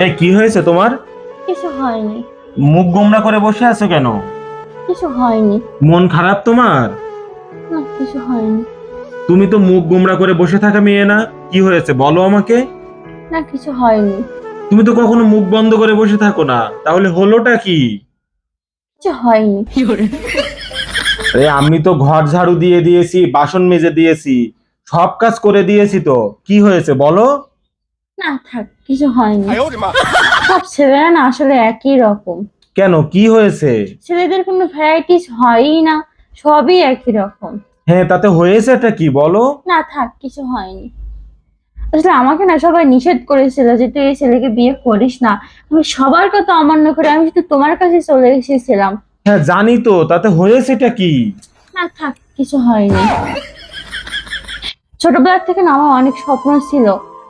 এই কি হয়েছে তোমার? কিছু হয়নি। মুখ গোমরা করে বসে আছো কেন? কিছু হয়নি। মন খারাপ তোমার? না কিছু হয়নি। তুমি তো মুখ গোমরা করে বসে থাকা মেয়ে না। কি হয়েছে বলো আমাকে। না কিছু হয়নি। তুমি তো কখনো মুখ বন্ধ করে বসে থাকো না। তাহলে হলোটা কি? কিছু হয়নি। আরে আমি তো ঘর ঝাড়ু দিয়ে দিয়েছি বাসন মেজে দিয়েছি সব কাজ করে দিয়েছি তো। কি হয়েছে বলো। না থাক কিছু হয়নি। সব ছেলেরা না আসলে একই রকম। কেন? কি হয়েছে? ছেলেদের কোনো ভ্যারাইটিস হয়ই না সবই একই রকম। হ্যাঁ তাতে হয়েছেটা কি বলো? না থাক কিছু হয়নি। আসলে আমাকে না সবাই নিষেধ করেছিল যে তুই এই ছেলেকে বিয়ে করিস না। আমি সবার কথা অমান্য করে আমি শুধু তোমার কাছে চলে এসেছিলাম। হ্যাঁ জানি তো তাতে হয়েছেটা কি? না থাক কিছু হয়নি। ছোটবেলা থেকে না আমার অনেক স্বপ্ন ছিল।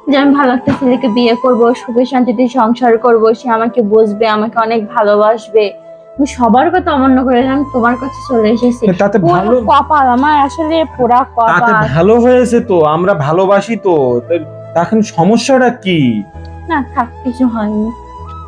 যে আমি ভালো একটা ছেলেকে বিয়ে করব সুখে শান্তিতে সংসার করব সে আমাকে বুঝবে আমাকে অনেক ভালোবাসবে। আমি সবার কথা অমান্য করে আমি তোমার কাছে চলে এসেছি। তাতে ভালো কপাল আমার আসলে পোড়া তাতে ভালো হয়েছে তো আমরা ভালোবাসি তো তা- এখন সমস্যাটা কি? না থাক কিছু হয়নি।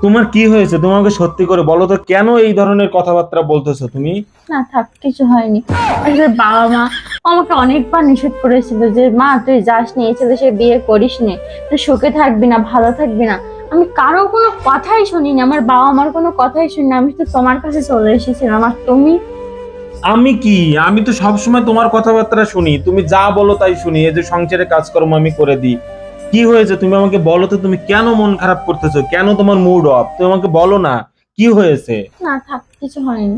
তোমার কি হয়েছে? তোমাকে সত্যি করে বলো তো কেন এই ধরনের কথাবার্তা বলতেছো তুমি? না থাক কিছু হয়নি। আসলে বাবা মা আমাকে অনেকবার নিষেধ করেছিল যে মা তুই যাস নি এই ছেলে সে বিয়ে করিস নে। তুই সুখে থাকবি না ভালো থাকবি না। আমি কারও কোনো কথাই শুনিনি আমার বাবা আমার কোনো কথাই শুনিনি আমি তো তোমার কাছে চলে এসেছিলাম আর তুমি? আমি কি? আমি তো সবসময় তোমার কথাবার্তা শুনি তুমি যা বলো তাই শুনি এই যে সংসারে কাজকর্ম আমি করে দিই। কি হয়েছে? তুমি আমাকে বলো তো, তুমি কেন মন খারাপ করতেছো? কেন তোমার মুড অফ তুমি আমাকে বলো না, কি হয়েছে? না, থাক, কিছু হয়নি।